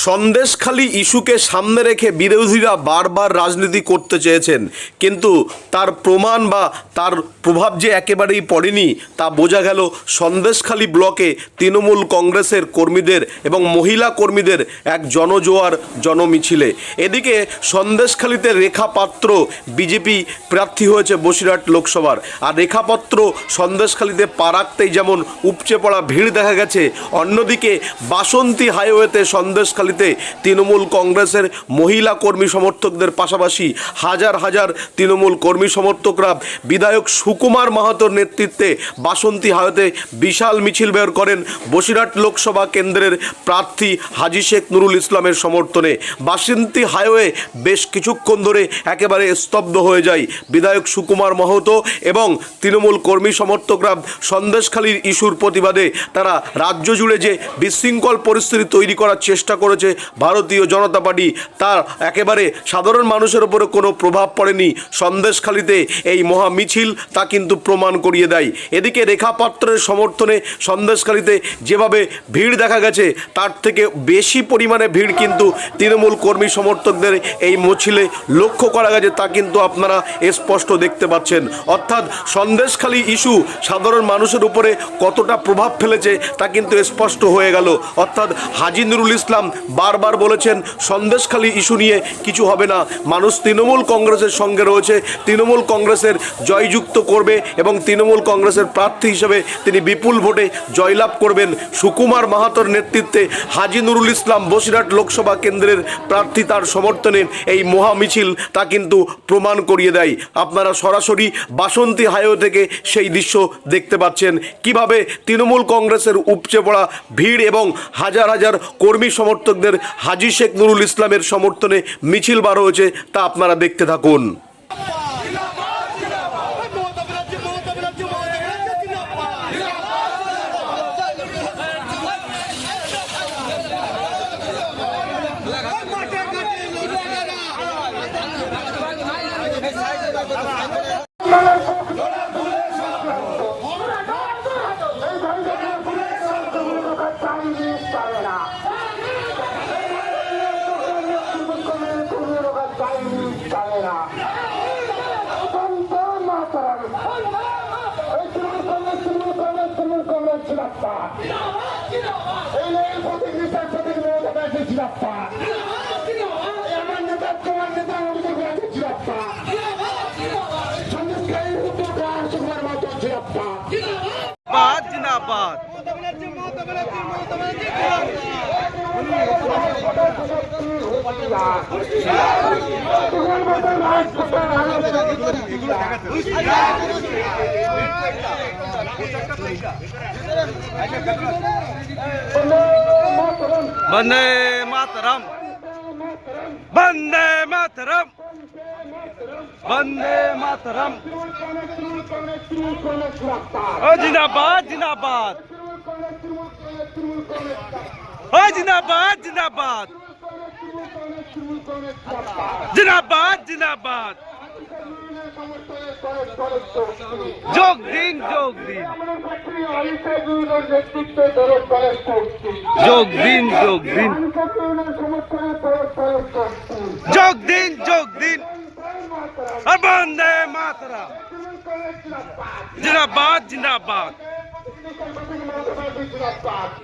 সন্দেশখালী ইস্যুকে সামনে রেখে বিরোধীরা বারবার রাজনীতি করতে চেয়েছেন। কিন্তু তার প্রমাণ বা তার প্রভাব যে একেবারেই পড়েনি, তা বোঝা গেল সন্দেশখালী ব্লকে তৃণমূল কংগ্রেসের কর্মীদের এবং মহিলা কর্মীদের এক জনজোয়ার জনমিছিলে। এদিকে সন্দেশখালীতে রেখা পাত্র বিজেপি প্রার্থী হয়েছে বসিরহাট লোকসভার। আর রেখাপত্র সন্দেশখালীতে পা রাখতেই যেমন উপচে পড়া ভিড় দেখা গেছে, অন্যদিকে বাসন্তী হাইওয়েতে সন্দেশখালীতে তৃণমূল কংগ্রেসের মহিলা কর্মী সমর্থকদের পাশাপাশি হাজার হাজার তৃণমূল কর্মী সমর্থকরা বিধায়ক সুকুমার মাহাতোর নেতৃত্বে বাসন্তী হাইওয়েতে বিশাল মিছিল বের করেন বসিরহাট লোকসভা কেন্দ্রের প্রার্থী হাজি শেখ নুরুল ইসলামের সমর্থনে। বাসন্তী হাইওয়ে বেশ কিছুক্ষণ ধরে একেবারে স্তব্ধ হয়ে যায়। বিধায়ক সুকুমার মাহাতো এবং তৃণমূল কর্মী সমর্থকরা সন্দেশখালীর ইস্যুর প্রতিবাদে তারা রাজ্য জুড়ে যে বিশৃঙ্খল পরিস্থিতি তৈরি করার চেষ্টা করেছে ভারতীয় জনতা পার্টি। তার একেবারে সাধারণ মানুষের উপরে কোনো প্রভাব পড়েনি। সন্দেশখালীতে এই মহা মিছিল তা কিন্তু প্রমাণ করিয়ে দেয়। এদিকে রেখাপাত্রের সমর্থনে সন্দেশখালীতে যেভাবে ভিড় দেখা গেছে, তার থেকে বেশি পরিমাণে ভিড় কিন্তু তৃণমূল কর্মী সমর্থকদের এই মিছিলে লক্ষ্য করা গেছে, তা কিন্তু আপনারা স্পষ্ট দেখতে পাচ্ছেন। অর্থাৎ সন্দেশখালী ইস্যু সাধারণ মানুষের উপরে কতটা প্রভাব ফেলেছে, তা কিন্তু স্পষ্ট হয়ে গেল। অর্থাৎ হাজি নুরুল ইসলাম বারবার বলেছেন, সন্দেশখালী ইস্যু নিয়ে কিছু হবে না। মানুষ তৃণমূল কংগ্রেসের সঙ্গে রয়েছে। তৃণমূল কংগ্রেসের জয়যুক্ত করবে এবং তৃণমূল কংগ্রেসের প্রার্থী হিসেবে তিনি বিপুল ভোটে জয়লাভ করবেন। সুকুমার মাহাতোর নেতৃত্বে হাজি নুরুল ইসলাম বসিরহাট লোকসভা কেন্দ্রের প্রার্থী তার সমর্থনে এই মহা মিছিল তা কিন্তু প্রমাণ করিয়ে দেয়। আপনারা সরাসরি বাসন্তী হাইওয়ে থেকে সেই দৃশ্য দেখতে পাচ্ছেন। কীভাবে তৃণমূল কংগ্রেসের উপচে পড়া ভিড় এবং হাজার হাজার কর্মী সমর্থকদের হাজি শেখ নুরুল ইসলামের সমর্থনে মিছিল বার হয়েছে তা আপনারা দেখতে থাকুন। ছিল ডাক্তার এই লেন প্রতীক নিশান প্রতীক মমতা ব্যানার্জি ছিল ডাক্তার আমার নেতা তোমার নেতা অভিযোগ ব্যানার্জি ছিল ডাক্তার সন্দেশকারী উত্তর কুমার সুকুমার মতো ছিল ডাক্তার জিন্দাবাদ জিন্দাবাদ রাজ वंदे मातरम। वंदे मातरम। वंदे मातरम। ओ जिंदाबाद जिंदाबाद। ओ जिंदाबाद जिंदाबाद। जिंदाबाद जिंदाबाद। যোগ দিন যোগ দিন। যোগ দিন যোগ দিন। যোগ দিন যোগ দিন। বন্দে মাতরা জিন্দাবাদ জিন্দাবাদ।